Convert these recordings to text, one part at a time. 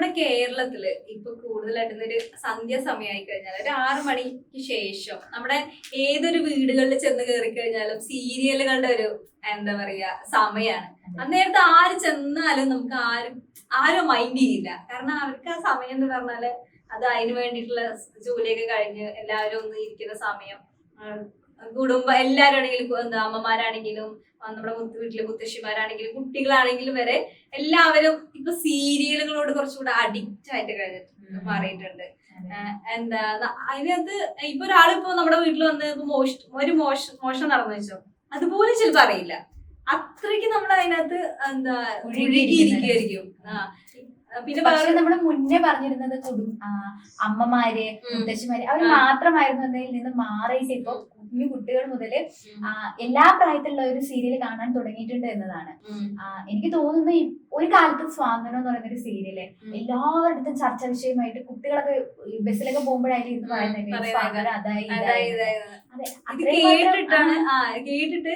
നമ്മുടെ കേരളത്തിൽ ഇപ്പൊ കൂടുതലായിട്ടും ഒരു സന്ധ്യ സമയമായി കഴിഞ്ഞാൽ ഒരു ആറു മണിക്ക് ശേഷം നമ്മുടെ ഏതൊരു വീടുകളിൽ ചെന്ന് കയറി കഴിഞ്ഞാലും സീരിയലുകളുടെ ഒരു എന്താ പറയാ സമയമാണ് അന്നേരത്ത് ആര് ചെന്നാലും നമുക്ക് ആരും ആരും മൈൻഡ് ചെയ്യില്ല. കാരണം അവർക്ക് ആ സമയം എന്ന് പറഞ്ഞാൽ അത് അതിന് വേണ്ടിയിട്ടുള്ള ജോലിയൊക്കെ കഴിഞ്ഞ് എല്ലാവരും ഒന്ന് ഇരിക്കുന്ന സമയം കുടുംബം എല്ലാവരും ആണെങ്കിലും എന്താ അമ്മമാരാണെങ്കിലും നമ്മുടെ മുത്ത് വീട്ടിലെ മുത്തശ്ശിമാരാണെങ്കിലും കുട്ടികളാണെങ്കിലും വരെ എല്ലാവരും ഇപ്പൊ സീരിയലുകളോട് കുറച്ചുകൂടെ അഡിക്റ്റ് ആയിട്ട് കഴിഞ്ഞിട്ടുണ്ട് മാറിയിട്ടുണ്ട്. ആ, എന്താ അതിനകത്ത് ഇപ്പൊ ഒരാളിപ്പോ നമ്മുടെ വീട്ടിൽ വന്ന് ഇപ്പൊ മോഷ ഒരു മോശ മോഷണം നടന്നു വെച്ചോ അതുപോലെ ചിലപ്പോ അറിയില്ല. അത്രയ്ക്ക് നമ്മൾ അതിനകത്ത് എന്താ ഒഴുകിയിരിക്കുമായിരിക്കും ആ. പിന്നെ പക്ഷെ നമ്മൾ മുന്നേ പറഞ്ഞിരുന്നത് കുടും അമ്മമാര്. മുത്തശ്ശിമാര് അവർ മാത്രമായിരുന്നു എന്നതിൽ നിന്ന് മാറിയിട്ട് ഇപ്പൊ കുഞ്ഞു കുട്ടികൾ മുതൽ എല്ലാ പ്രായത്തിലുള്ള ഒരു സീരിയൽ കാണാൻ തുടങ്ങിയിട്ടുണ്ട് എന്നതാണ്. എനിക്ക് തോന്നുന്നു ഒരു കാലത്ത് സ്വാതന്ത്ര്യം എന്ന് പറയുന്ന ഒരു സീരിയൽ. എല്ലാവരുടെ ചർച്ച വിഷയമായിട്ട് കുട്ടികളൊക്കെ ബസ്സിലൊക്കെ പോകുമ്പോഴായാലും ഇത് പറയുന്നത്. അതായി കേട്ടിട്ടാണ്. കേട്ടിട്ട്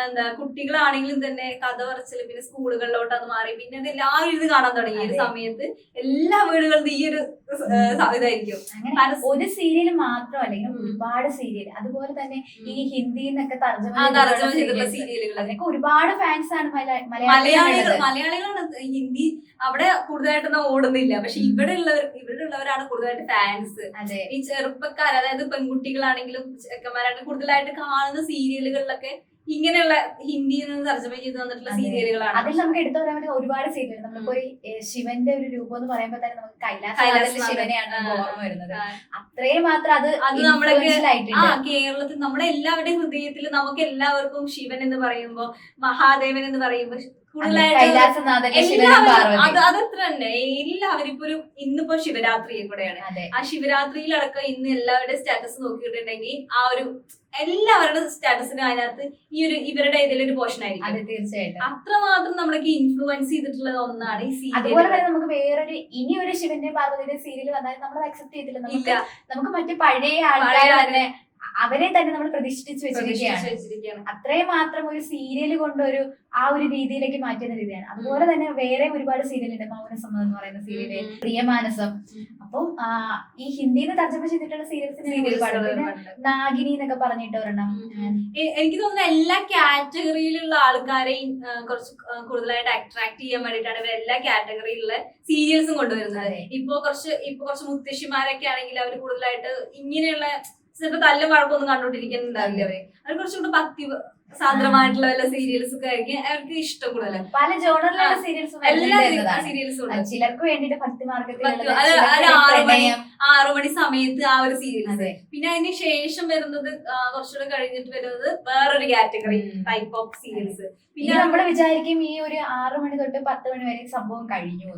എന്താ കുട്ടികളാണെങ്കിലും തന്നെ കഥ പറച്ചിൽ പിന്നെ സ്കൂളുകളിലോട്ട് അത് മാറി പിന്നെ അത് എല്ലാവരും ഇത് കാണാൻ തുടങ്ങി. ഒരു സമയത്ത് എല്ലാ വീടുകളിലും ഈ ഒരു ഇതായിരിക്കും അങ്ങനെ ഒരു സീരിയൽ മാത്രം അല്ലെങ്കിൽ ഒരുപാട് സീരിയൽ അതുപോലെ തന്നെ ഈ ഹിന്ദിയിൽ നിന്നൊക്കെ തർജമ ചെയ്തിട്ടുള്ള. സീരിയലുകൾ അതിനൊക്കെ ഒരുപാട് ഫാൻസ് ആണ് മല- മലയാളികൾ. മലയാളികളാണ് ഹിന്ദി അവിടെ കൂടുതലായിട്ടൊന്നും ഓടുന്നില്ല. പക്ഷെ ഇവിടെ ഉള്ളവർ ഇവിടെ ഉള്ളവരാണ് കൂടുതലായിട്ട് ഫാൻസ് അതെ. ഈ ചെറുപ്പക്കാർ അതായത് പെൺകുട്ടികളാണെങ്കിലും ചെക്കന്മാരാണെങ്കിലും കൂടുതലായിട്ട് കാണുന്ന സീരിയലുകളിലൊക്കെ ഇങ്ങനെയുള്ള ഹിന്ദിയിൽ നിന്ന് തർജമ ചെയ്ത് വന്നിട്ടുള്ള സീരിയലുകളാണ്. അതിൽ നമുക്ക് എടുത്തു പറയാൻ പറ്റുന്ന ഒരുപാട് സീരിയൽ നമ്മളിപ്പോ ശിവന്റെ ഒരു രൂപം എന്ന് പറയുമ്പോൾ തന്നെ നമുക്ക് കൈലാസ ശിവനെയാണ് ഓർമ്മ വരുന്നത്. അത്രയും മാത്രം അത് അത് നമ്മളൊക്കെ- ആ കേരളത്തിൽ നമ്മുടെ എല്ലാവരുടെയും ഹൃദയത്തിൽ നമുക്ക് എല്ലാവർക്കും ശിവൻ എന്ന് പറയുമ്പോ മഹാദേവൻ എന്ന് പറയുമ്പോ എല്ലാവരും ഇപ്പൊ ഒരു ഇന്നിപ്പോ ശിവരാത്രിയും കൂടെയാണ്. ആ ശിവരാത്രിയിലടക്കം ഇന്ന് എല്ലാവരുടെ സ്റ്റാറ്റസ് നോക്കിയിട്ടുണ്ടെങ്കിൽ ആ ഒരു എല്ലാവരുടെ സ്റ്റാറ്റസിനും അതിനകത്ത് ഈ ഒരു ഇവരുടെ ഇതിലൊരു പോർഷൻ ആയിരിക്കും. അതെ തീർച്ചയായിട്ടും. അത്രമാത്രം നമ്മളൊക്കെ ഇൻഫ്ലുവൻസ് ചെയ്തിട്ടുള്ള ഒന്നാണ് ഈ സീരിയൽ അതുപോലെ തന്നെ നമുക്ക് വേറൊരു ഇനി ഒരു ശിവന്റെ പാർവതിയുടെ സീരിയൽ വന്നാൽ നമ്മൾ അക്സെപ്റ്റ് ചെയ്തില്ല. നമുക്ക് നമുക്ക് മറ്റു പഴയ ആൾക്കാരെ അവരെ തന്നെ നമ്മൾ പ്രതിഷ്ഠിച്ചു വെച്ചിരിക്കുകയാണ്. അത്രയും മാത്രം ഒരു സീരിയൽ കൊണ്ട് ഒരു ആ ഒരു രീതിയിലേക്ക് മാറ്റുന്ന രീതിയാണ്. അതുപോലെ തന്നെ വേറെ ഒരുപാട് സീരിയൽ ഉണ്ട്. മൗനസമ്മതം എന്ന് പറയുന്ന സീരിയൽ പ്രിയമാനസം. അപ്പം ഈ ഹിന്ദിയിൽ തർജമ ചെയ്തിട്ടുള്ള സീരിയൽസിന് ഒരുപാട്. നാഗിനി എന്നൊക്കെ പറഞ്ഞിട്ട് ഒരെണ്ണം. എനിക്ക് തോന്നുന്നു എല്ലാ കാറ്റഗറിയിലുള്ള ആൾക്കാരെയും കുറച്ച് കൂടുതലായിട്ട് അട്രാക്ട് ചെയ്യാൻ വേണ്ടിയിട്ടാണ് ഇവർ എല്ലാ കാറ്റഗറിയിലുള്ള സീരിയൽസും കൊണ്ടുവരുന്നത്. ഇപ്പൊ കുറച്ച് ഇപ്പൊ കുറച്ച് മുത്തശ്ശിമാരൊക്കെ ആണെങ്കിൽ അവർ കൂടുതലായിട്ട് ഇങ്ങനെയുള്ള ചിലപ്പോ തല്ലും വഴക്കൊന്നും കണ്ടോണ്ടിരിക്കുന്നുണ്ടാവില്ല അവർ? അവർ കുറച്ചുകൂടെ ഭക്തി സാന്ദ്രമായിട്ടുള്ള വല്ല സീരിയൽസ് ഒക്കെ ആയിരിക്കും. അവർക്ക് ഇഷ്ടം കൂടുതൽ പല ജോണറിലുള്ള സീരിയൽസും എല്ലാ സീരിയൽസും ഉണ്ട്. ചിലർക്ക് വേണ്ടിട്ട് ഭക്തി മാർഗത്തിൽ ആറ് മണി സമയത്ത് ആ ഒരു സീരിയൽസ് പിന്നെ അതിന് ശേഷം വരുന്നത് കുറച്ചുകൂടെ കഴിഞ്ഞിട്ട് വരുന്നത് വേറൊരു കാറ്റഗറി ടൈപ്പ് ഓഫ് സീരിയൽസ് പിന്നെ നമ്മൾ വിചാരിക്കും ഈ ഒരു ആറു മണി തൊട്ട് പത്ത് മണി വരെ സംഭവം കഴിഞ്ഞു.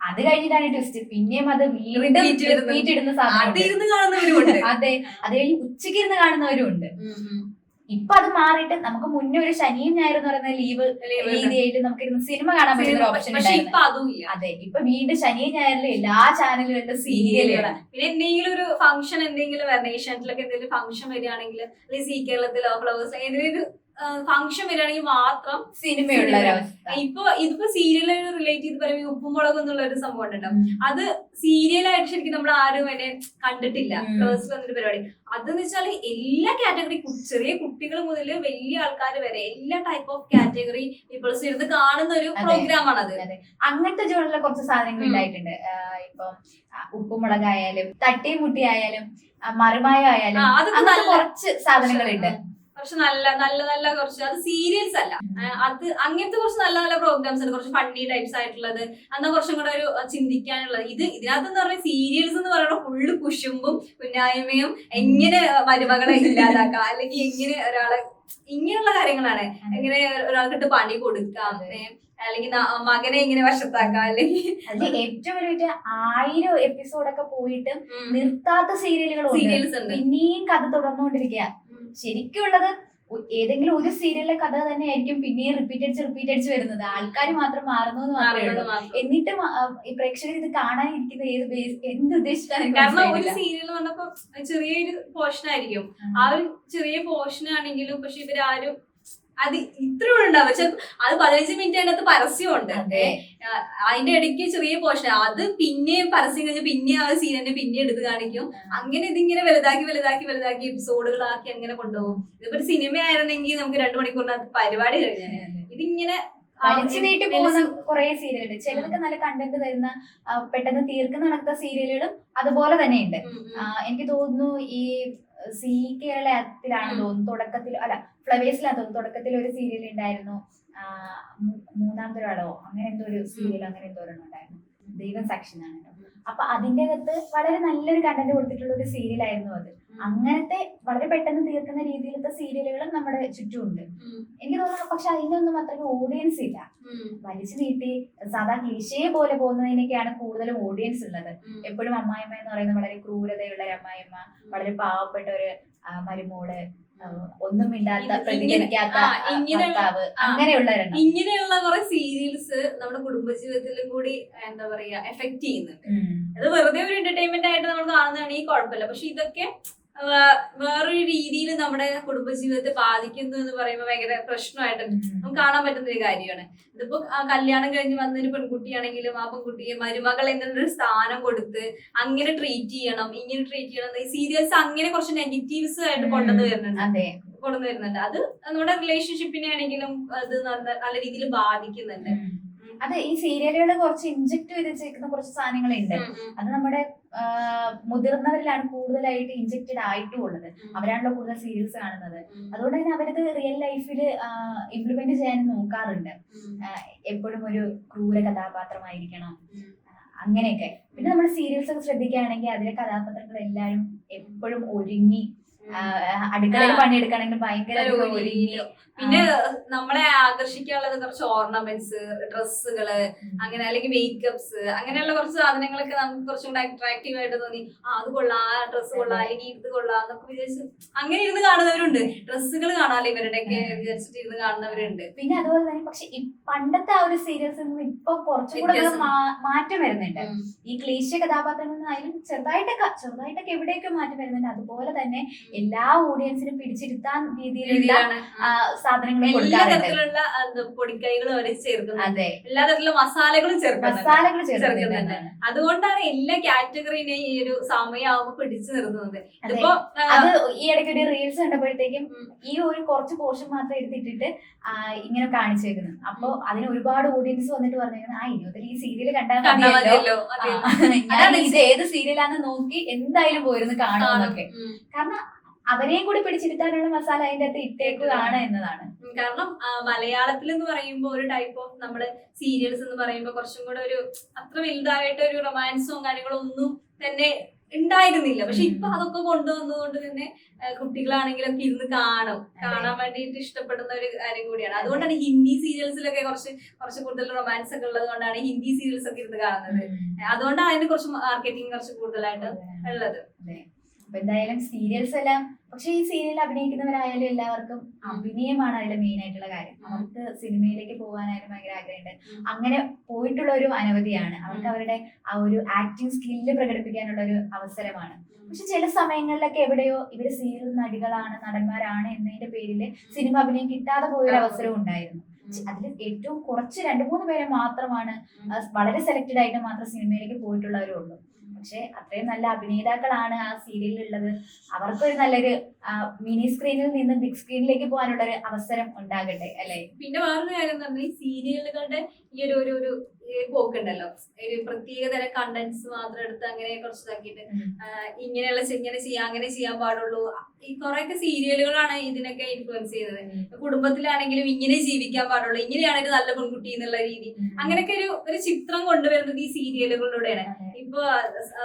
അത് കഴിഞ്ഞിട്ടാണ് ട്വിസ്റ്റ് പിന്നെയും അത് വീണ്ടും. റിപ്പീറ്റ് ഇടുന്ന കാണുന്നവരുമുണ്ട്. അതെ. അത് കഴിഞ്ഞ് ഉച്ചയ്ക്ക് ഇരുന്ന് കാണുന്നവരും ഉണ്ട് ഇപ്പൊ അത് മാറിയിട്ട് നമുക്ക് മുന്നേ ഒരു ശനിയും ഞായറും എന്ന് പറയുന്ന ലീവ് രീതിയായിട്ട് നമുക്ക് ഇരുന്ന് സിനിമ കാണാൻ പറ്റുന്ന ഓപ്ഷൻ അതും ഇപ്പൊ വീണ്ടും ശനിയും ഞായറിലും എല്ലാ ചാനലുകളിലും സീരിയലുകളാണ് പിന്നെ എന്തെങ്കിലും ഒരു ഫംഗ്ഷൻ എന്തെങ്കിലും വരണം ഏഷ്യാനെറ്റിലൊക്കെ എന്തെങ്കിലും ഫംഗ്ഷൻ വരികയാണെങ്കിൽ അല്ലെങ്കിൽ സി കേരളത്തിലോ ഫ്ലവേഴ്സ് ഏതെങ്കിലും ഫംഗ്ഷൻ വരികയാണെങ്കിൽ മാത്രം സിനിമയുള്ള ഒരവസ്ഥ. ഇപ്പൊ ഇതിപ്പോ സീരിയലായിട്ട് റിലേറ്റ് ചെയ്ത് പറയുമ്പോൾ മുളകും എന്നുള്ള ഒരു സംഭവം ഉണ്ടല്ലോ. അത് സീരിയലായിട്ട് ശരിക്കും നമ്മൾ ആരും അതിനെ കണ്ടിട്ടില്ല. ഉം. ഫ്ലവേഴ്സ് വന്നൊരു പരിപാടി. അതെന്ന് വെച്ചാൽ എല്ലാ കാറ്റഗറി ചെറിയ കുട്ടികൾ മുതൽ വലിയ ആൾക്കാർ വരെ എല്ലാ ടൈപ്പ് ഓഫ് കാറ്റഗറി പീപ്പിൾസ് ഇരുന്ന് കാണുന്ന ഒരു. പ്രോഗ്രാം ആണത്. അതെ. അങ്ങനത്തെ ജോണിലെ കുറച്ച് സാധനങ്ങൾ. ഉണ്ടായിട്ടുണ്ട്. ഇപ്പൊ ഉപ്പുമുളകായാലും തട്ടിയും മുട്ടി ആയാലും മറുമായ ആയാലും അത് അങ്ങനത്തെ കുറച്ച് സാധനങ്ങളുണ്ട്. കുറച്ച് നല്ല നല്ല നല്ല കുറച്ച് അത് സീരിയൽസ് അല്ല. അത് അങ്ങനത്തെ കുറച്ച് നല്ല നല്ല പ്രോഗ്രാംസ് ഉണ്ട്. കുറച്ച് ഫണ്ണി ടൈപ്സ് ആയിട്ടുള്ളത്. എന്നാ കുറച്ചും കൂടെ ഒരു ചിന്തിക്കാനുള്ളത്. ഇത് ഇതിനകത്ത് എന്ന് പറഞ്ഞാൽ സീരിയൽസ് എന്ന് പറയുന്നത് ഫുള്ള് കുശുമ്പും കുന്നായ്മയും എങ്ങനെ മരുമകളെ ഇല്ലാതാക്കാം അല്ലെങ്കിൽ എങ്ങനെ ഒരാളെ ഇങ്ങനെയുള്ള കാര്യങ്ങളാണ്. എങ്ങനെ ഒരാൾക്കിട്ട് പണി കൊടുക്കാം അല്ലെങ്കിൽ മകനെ ഇങ്ങനെ വശത്താക്കാം അല്ലെങ്കിൽ ഏറ്റവും വലിയ ആയിരം എപ്പിസോഡൊക്കെ പോയിട്ട് നിർത്താത്ത സീരിയലുകൾ സീരിയൽസ് ഉണ്ട്. ഇനിയും കഥ തുടർന്നുകൊണ്ടിരിക്കുക ഉം. ശരിക്കും ഉള്ളത് ഏതെങ്കിലും ഒരു സീരിയലിലെ കഥ തന്നെ ആയിരിക്കും പിന്നെയും റിപ്പീറ്റ് അടിച്ച് റിപ്പീറ്റ് അടിച്ച് വരുന്നത്. ആൾക്കാർ മാത്രം മാറുന്നു എന്ന് മാത്രമേ എന്നിട്ട് പ്രേക്ഷകർ ഇത് കാണാനിരിക്കുന്ന ഏത് ബേസ് എന്ത് ഉദ്ദേശിച്ചാണ് കാരണം ഒരു സീരിയൽ വന്നപ്പോ ചെറിയൊരു പോർഷൻ ആയിരിക്കും. ആ ഒരു ചെറിയ പോർഷൻ ആണെങ്കിലും പക്ഷെ ഇവരാരും അത് ഇത്രയും ഉണ്ടാവും പക്ഷെ അത് പതിനഞ്ച് മിനിറ്റ് അതിനകത്ത് പരസ്യമുണ്ട്. അതെ. അതിന്റെ ഇടയ്ക്ക് ചെറിയ പോഷൻ അത് പിന്നെയും പരസ്യം കഴിഞ്ഞ് പിന്നെ ആ സീനെ പിന്നെ എടുത്ത് കാണിക്കും. അങ്ങനെ ഇതിങ്ങനെ വലുതാക്കി വലുതാക്കി വലുതാക്കി എപ്പിസോഡുകളാക്കി അങ്ങനെ കൊണ്ടുപോകും. ഇതിപ്പോ ഒരു സിനിമ ആയിരുന്നെങ്കിൽ നമുക്ക് രണ്ടു മണിക്കൂറിനകത്ത് പരിപാടി കഴിഞ്ഞാൽ ഇതിങ്ങനെ വലിച്ചു നീട്ടി പോകുന്ന കുറെ സീരിയലുണ്ട് ചിലതൊക്കെ നല്ല കണ്ടന്റ് തരുന്ന പെട്ടെന്ന് തീർക്കുന്ന നടക്കുന്ന സീരിയലുകളും അതുപോലെ തന്നെ ഉണ്ട്. ഉം, ഉം. ആ, എനിക്ക് തോന്നുന്നു ഈ സി കേരളത്തിലാണ്. തോന്നുന്നു. തുടക്കത്തിൽ അല്ല ഫ്ലവേഴ്സിലാണ് തോന്നുന്നു. തുടക്കത്തിൽ ഒരു സീരിയൽ ഉണ്ടായിരുന്നു. മൂന്നാം തരം മൂന്നാം ഒരാളോ അങ്ങനെ എന്തോ ഒരു സീരിയൽ അങ്ങനെ എന്തോ ഒരെണ്ണം ഉണ്ടായിരുന്നു. ദൈവം സാക്ഷിന്നാണ് അപ്പൊ അതിന്റെ അകത്ത് വളരെ നല്ലൊരു കണ്ടന്റ് കൊടുത്തിട്ടുള്ള ഒരു സീരിയലായിരുന്നു അത്. അങ്ങനത്തെ വളരെ പെട്ടെന്ന് തീർക്കുന്ന രീതിയിലത്തെ സീരിയലുകളും നമ്മുടെ ചുറ്റുമുണ്ട്. എനിക്ക് തോന്നുന്നു പക്ഷെ അതിനൊന്നും അത്രയ്ക്ക് ഓഡിയൻസ് ഇല്ല. വലിച്ചു നീട്ടി സാധാ ക്ലീശയെ പോലെ പോകുന്നതിനൊക്കെയാണ് കൂടുതലും ഓഡിയൻസ് ഉള്ളത്. എപ്പോഴും അമ്മായിമ്മ എന്ന് പറയുന്നത് വളരെ ക്രൂരതയുള്ള ഒരു അമ്മായിമ്മ വളരെ പാവപ്പെട്ട ഒരു മരുമോൾ ഒന്നും മിണ്ടാത്ത പ്രതികരിക്കാത്ത ഭർത്താവ്. ഇങ്ങനെയുള്ള കുറെ സീരിയൽസ് നമ്മുടെ കുടുംബജീവിതത്തിലും കൂടി എന്താ പറയാ എഫക്ട് ചെയ്യുന്നുണ്ട്. അത് വെറുതെ ഒരു എന്റർടൈൻമെന്റ് ആയിട്ട് നമ്മൾ കാണുന്നതാണെങ്കിൽ കുഴപ്പമില്ല. പക്ഷെ ഇതൊക്കെ വേറൊരു രീതിയിൽ നമ്മുടെ കുടുംബജീവിതത്തെ ബാധിക്കുന്നു എന്ന് പറയുമ്പോൾ ഭയങ്കര പ്രശ്നമായിട്ട് നമുക്ക് കാണാൻ പറ്റുന്ന ഒരു കാര്യമാണ്. ഇതിപ്പോ ആ കല്യാണം കഴിഞ്ഞ് വന്നൊരു പെൺകുട്ടിയാണെങ്കിലും ആ പെൺകുട്ടിയെ മരുമകൾ എന്നൊരു സ്ഥാനം കൊടുത്ത് അങ്ങനെ ട്രീറ്റ് ചെയ്യണം ഇങ്ങനെ ട്രീറ്റ് ചെയ്യണം ഈ സീരിയൽസ് അങ്ങനെ കുറച്ച് നെഗറ്റീവ്സ് ആയിട്ട് കൊണ്ടുവന്ന് വരുന്നുണ്ട്. അതെ. കൊണ്ടുവന്ന് വരുന്നുണ്ട്. അത് നമ്മുടെ റിലേഷൻഷിപ്പിനെ ആണെങ്കിലും അത് നല്ല നല്ല രീതിയിൽ ബാധിക്കുന്നുണ്ട്. അതെ ഈ സീരിയലുകൾ കുറച്ച് ഇഞ്ചക്ട് ചെയ്ത് വെച്ചേക്കുന്ന കുറച്ച് സാധനങ്ങളുണ്ട്. അത് നമ്മുടെ മുതിർന്നവരിലാണ് കൂടുതലായിട്ട് ഇഞ്ചക്റ്റഡ് ആയിട്ടും ഉള്ളത് അവരാണല്ലോ കൂടുതൽ സീരിയൽസ് കാണുന്നത്. അതുകൊണ്ട് തന്നെ അവരത് റിയൽ ലൈഫിൽ ഇംപ്ലിമെന്റ് ചെയ്യാൻ നോക്കാറുണ്ട്. എപ്പോഴും ഒരു ക്രൂര കഥാപാത്രമായിരിക്കണം. അങ്ങനെയൊക്കെ. പിന്നെ നമ്മൾ സീരിയൽസ് ഒക്കെ ശ്രദ്ധിക്കുകയാണെങ്കിൽ അതിലെ കഥാപാത്രങ്ങൾ എല്ലാവരും എപ്പോഴും ഒരുങ്ങി അടുക്കളയിൽ പണിയെടുക്കണെങ്കിൽ പണിയെടുക്കണമെങ്കിൽ ഭയങ്കര പിന്നെ നമ്മളെ ആകർഷിക്കാനുള്ളത് കുറച്ച് ഓർണമെന്റ്സ് ഡ്രസ്സുകൾ അങ്ങനെ അല്ലെങ്കിൽ മേക്കപ്സ് അങ്ങനെയുള്ള കുറച്ച് സാധനങ്ങളൊക്കെ നമുക്ക് കുറച്ചും കൂടെ അട്രാക്റ്റീവ് ആയിട്ട് തോന്നി. ആ അത് കൊള്ളാം ആ ഡ്രസ്സ് കൊള്ളാം അല്ലെങ്കിൽ ഇത് കൊള്ളാം എന്നൊക്കെ വിചാരിച്ച് അങ്ങനെ ഇരുന്ന് കാണുന്നവരുണ്ട്. ഡ്രസ്സുകൾ കാണാമല്ലോ ഇവരുടെയൊക്കെ വിചാരിച്ചിട്ട് ഇരുന്ന് കാണുന്നവരുണ്ട്. പിന്നെ അതുപോലെ തന്നെ പക്ഷെ പണ്ടത്തെ ആ ഒരു സീരിയൽസിൽ നിന്ന് ഇപ്പൊ കുറച്ചുകൂടെ മാറ്റം വരുന്നുണ്ട്. ഈ ക്ലീശ കഥാപാത്രങ്ങളിൽ നിന്നായാലും ചെറുതായിട്ടൊക്കെ ചെറുതായിട്ടൊക്കെ എവിടെയൊക്കെ മാറ്റം വരുന്നുണ്ട്. അതുപോലെ തന്നെ എല്ലാ ഓഡിയൻസിനും പിടിച്ചിരുത്താൻ രീതിയിലുള്ള സാധനങ്ങൾ എല്ലാ തരത്തിലുള്ള പൊടിക്കൈകളും അവർ ചേർക്കുന്നുണ്ട്. അതെ. എല്ലാ തരത്തിലുള്ള മസാലകളും ചേർക്കുന്നുണ്ട്. മസാലകൾ ചേർക്കുന്നുണ്ട്. അതുകൊണ്ടാണ് എല്ലാ കാറ്റഗറിനെയും ഈ ഒരു സമയമാകുമ്പോൾ പിടിച്ചു നിർത്തുന്നത്. ഇപ്പോ അത് ഈ ഇടയ്ക്ക് ഒരു റീൽസ് കണ്ടപ്പോഴത്തേക്കും ഈ ഒരു കുറച്ച് പോർഷൻ മാത്രം എടുത്തിട്ടിട്ട് ഇങ്ങനെ കാണിച്ചേക്കുന്നു. അപ്പൊ അതിന് ഒരുപാട് ഓഡിയൻസ് വന്നിട്ട് പറഞ്ഞേക്കുന്നത് ആ ഇനി മുതൽ ഈ സീരിയൽ കണ്ടാൽ കണ്ടാ മതിയല്ലോ. ഇത് ഏത് സീരിയലാന്ന് നോക്കി എന്തായാലും പോയിരുന്നു കാണുമെന്നൊക്കെ. കാരണം അവരെയും കൂടി പിടിച്ചിരുത്താനുള്ള മസാല അതിന്റെ അകത്ത് ഇട്ടേക്കുകയാണ് എന്നതാണ്. കാരണം മലയാളത്തിൽ എന്ന് പറയുമ്പോൾ ഒരു ടൈപ്പ് ഓഫ് നമ്മൾ സീരിയൽസ് എന്ന് പറയുമ്പോൾ കുറച്ചും കൂടെ ഒരു അത്ര വലുതായിട്ട് ഒരു റൊമാൻസും കാര്യങ്ങളും ഒന്നും തന്നെ ഉണ്ടായിരുന്നില്ല. പക്ഷെ ഇപ്പൊ അതൊക്കെ കൊണ്ടുവന്നതുകൊണ്ട് തന്നെ ആ, കുട്ടികളാണെങ്കിലും ഒക്കെ ഇരുന്ന് കാണും. കാണാൻ വേണ്ടിയിട്ട് ഇഷ്ടപ്പെടുന്ന ഒരു കാര്യം കൂടിയാണ്. അതുകൊണ്ടാണ് ഹിന്ദി സീരിയൽസിലൊക്കെ കുറച്ച് കുറച്ച് കൂടുതൽ റൊമാൻസ് ഒക്കെ ഉള്ളത് കൊണ്ടാണ് ഹിന്ദി സീരിയൽസ് ഒക്കെ ഇരുന്ന് കാണുന്നത്. അതുകൊണ്ടാണ് അതിന് കുറച്ച് മാർക്കറ്റിംഗ് കുറച്ച് കൂടുതലായിട്ട് ഉള്ളത്. അപ്പൊ എന്തായാലും സീരിയൽസ് എല്ലാം പക്ഷെ ഈ സീരിയൽ അഭിനയിക്കുന്നവരായാലും എല്ലാവർക്കും അഭിനയമാണ് അതിലെ മെയിൻ ആയിട്ടുള്ള കാര്യം. അവർക്ക് സിനിമയിലേക്ക് പോകാനായാലും ഭയങ്കര ആഗ്രഹമുണ്ട്. അങ്ങനെ പോയിട്ടുള്ള ഒരു അനവധിയാണ് അവർക്ക് അവരുടെ ആ ഒരു ആക്ടിങ് സ്കില്ല് പ്രകടിപ്പിക്കാനുള്ള ഒരു അവസരമാണ് പക്ഷെ ചില സമയങ്ങളിലൊക്കെ എവിടെയോ ഇവർ സീരിയൽ നടികളാണ് നടന്മാരാണ് എന്നതിന്റെ പേരിൽ സിനിമ അഭിനയം കിട്ടാതെ പോയൊരു അവസരം ഉണ്ടായിരുന്നു. അതിൽ ഏറ്റവും കുറച്ച് രണ്ടു മൂന്ന് പേരെ മാത്രമാണ് വളരെ സെലക്റ്റഡ് ആയിട്ട് മാത്രം സിനിമയിലേക്ക് പോയിട്ടുള്ളവരുള്ളൂ. പക്ഷെ അത്രയും നല്ല അഭിനേതാക്കളാണ് ആ സീരിയലിൽ ഉള്ളത് അവർക്കൊരു നല്ലൊരു മിനി സ്ക്രീനിൽ നിന്ന് ബിഗ് സ്ക്രീനിലേക്ക് പോകാനുള്ള ഒരു അവസരം ഉണ്ടാകട്ടെ അല്ലെ? പിന്നെ വേറൊരു കാര്യം എന്ന് പറഞ്ഞാൽ ഈ സീരിയലുകളുടെ ഈ ഒരു ഒരു പോക്കുണ്ടല്ലോ. ഒരു പ്രത്യേക തരം കണ്ടന്റ്സ് മാത്രം എടുത്ത് അങ്ങനെ കുറച്ച് ഇതാക്കിയിട്ട് ആഹ് ഇങ്ങനെയുള്ള ഇങ്ങനെ ചെയ്യാം അങ്ങനെ ചെയ്യാൻ പാടുള്ളൂ. ഈ കുറെയൊക്കെ സീരിയലുകളാണ് ഇതിനൊക്കെ ഇൻഫ്ലുവൻസ് ചെയ്തത് കുടുംബത്തിലാണെങ്കിലും ഇങ്ങനെ ജീവിക്കാൻ പാടുള്ളൂ. ഇങ്ങനെയാണ് ഒരു നല്ല പെൺകുട്ടി എന്നുള്ള രീതി. അങ്ങനെയൊക്കെ ഒരു ഒരു ചിത്രം കൊണ്ടുവരുന്നത് ഈ സീരിയലുകളിലൂടെയാണ് ഇപ്പൊ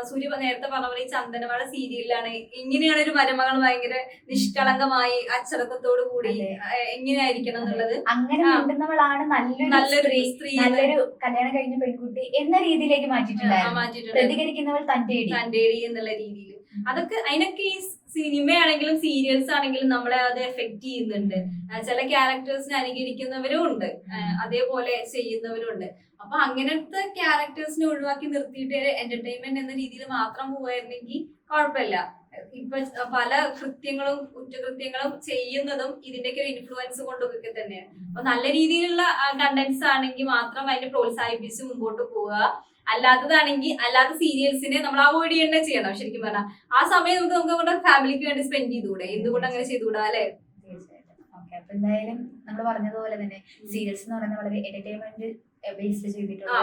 സൂര്യ നേരത്തെ പറഞ്ഞ പോലെ ഈ ചന്ദനവാഴ സീരിയലിലാണ് ഇങ്ങനെയാണ് ഒരു മരുമകൾ ഭയങ്കര നിഷ്കളങ്കമായി അച്ചടക്കത്തോടു കൂടി എങ്ങനെയായിരിക്കണം എന്നുള്ളത്. അങ്ങനെ നല്ലൊരു സ്ത്രീ. നല്ലൊരു കല്യാണം കഴിഞ്ഞ പെൺകുട്ടി എന്ന രീതിയിലേക്ക് മാറ്റിയിട്ടുണ്ടായിരുന്നു. മാറ്റിയിട്ടുണ്ട്. പ്രതികരിക്കുന്നവൾ തന്റെ തന്റെ എന്നുള്ള രീതിയിൽ. അതൊക്കെ അതിനൊക്കെ ഈ സിനിമയാണെങ്കിലും സീരിയൽസ് ആണെങ്കിലും നമ്മളെ അത് എഫക്ട് ചെയ്യുന്നുണ്ട്. ചില ക്യാരക്ടേഴ്സിനെ അനുകരിക്കുന്നവരും ഉണ്ട്. അതേപോലെ ചെയ്യുന്നവരും ഉണ്ട്. അപ്പൊ അങ്ങനത്തെ ക്യാരക്ടേഴ്സിനെ ഒഴിവാക്കി നിർത്തിയിട്ട് എന്റർടൈൻമെന്റ് എന്ന രീതിയിൽ മാത്രം പോവായിരുന്നെങ്കിൽ കുഴപ്പമില്ല. ഇപ്പൊ പല കൃത്യങ്ങളും കുറ്റകൃത്യങ്ങളും ചെയ്യുന്നതും ഇതിന്റെയൊക്കെ ഒരു ഇൻഫ്ലുവൻസ് കൊണ്ടൊക്കെ തന്നെയാണ്. അപ്പൊ നല്ല രീതിയിലുള്ള കണ്ടന്റ്സ് ആണെങ്കിൽ മാത്രം അതിനെ പ്രോത്സാഹിപ്പിച്ച് മുമ്പോട്ട് പോവുക. അല്ലാത്തതാണെങ്കിൽ അല്ലാത്ത സീരിയൽസിനെ നമ്മൾ അവോയ്ഡ് തന്നെ ചെയ്യണം. ശരിക്കും പറഞ്ഞാൽ ആ സമയം നമുക്ക് നമുക്ക് നമ്മുടെ ഫാമിലിക്ക് വേണ്ടി സ്പെൻഡ് ചെയ്തുകൂടെ? എന്തുകൊണ്ട് അങ്ങനെ ചെയ്തുകൂടാ അല്ലെ? തീർച്ചയായിട്ടും. ഓക്കെ അപ്പൊ എന്തായാലും നമ്മൾ പറഞ്ഞതുപോലെ തന്നെ സീരിയൽസ് എന്ന് പറയുന്നത് വളരെ എന്റർടൈൻമെന്റ്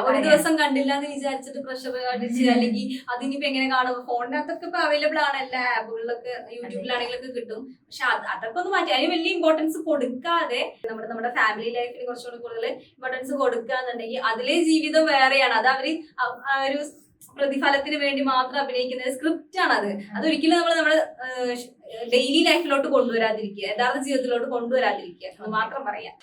ഒരു ദിവസം കണ്ടില്ല എന്ന് വിചാരിച്ചിട്ട് പ്രഷർ അടിച്ച് അല്ലെങ്കിൽ അതിനിപ്പോ എങ്ങനെ കാണും? ഫോണിനകത്തൊക്കെ ഇപ്പൊ അവൈലബിൾ ആണ് എല്ലാ ആപ്പുകളിലൊക്കെ യൂട്യൂബിലാണെങ്കിലൊക്കെ കിട്ടും. പക്ഷെ അത് അതൊക്കെ ഒന്ന് മാറ്റി അതിന് വലിയ ഇമ്പോർട്ടൻസ് കൊടുക്കാതെ നമ്മുടെ നമ്മുടെ ഫാമിലി ലൈഫിന് കുറച്ചുകൂടി കൂടുതൽ ഇമ്പോർട്ടൻസ് കൊടുക്കാന്നുണ്ടെങ്കിൽ അതിലെ ജീവിതം വേറെയാണ്. അത് അവർ ഒരു പ്രതിഫലത്തിന് വേണ്ടി മാത്രം അഭിനയിക്കുന്ന സ്ക്രിപ്റ്റ് ആണ് അത് അതൊരിക്കലും നമ്മൾ നമ്മുടെ ഡെയിലി ലൈഫിലോട്ട് കൊണ്ടുവരാതിരിക്കുക യഥാർത്ഥ ജീവിതത്തിലോട്ട് കൊണ്ടുവരാതിരിക്കുക എന്ന് മാത്രം പറയാം.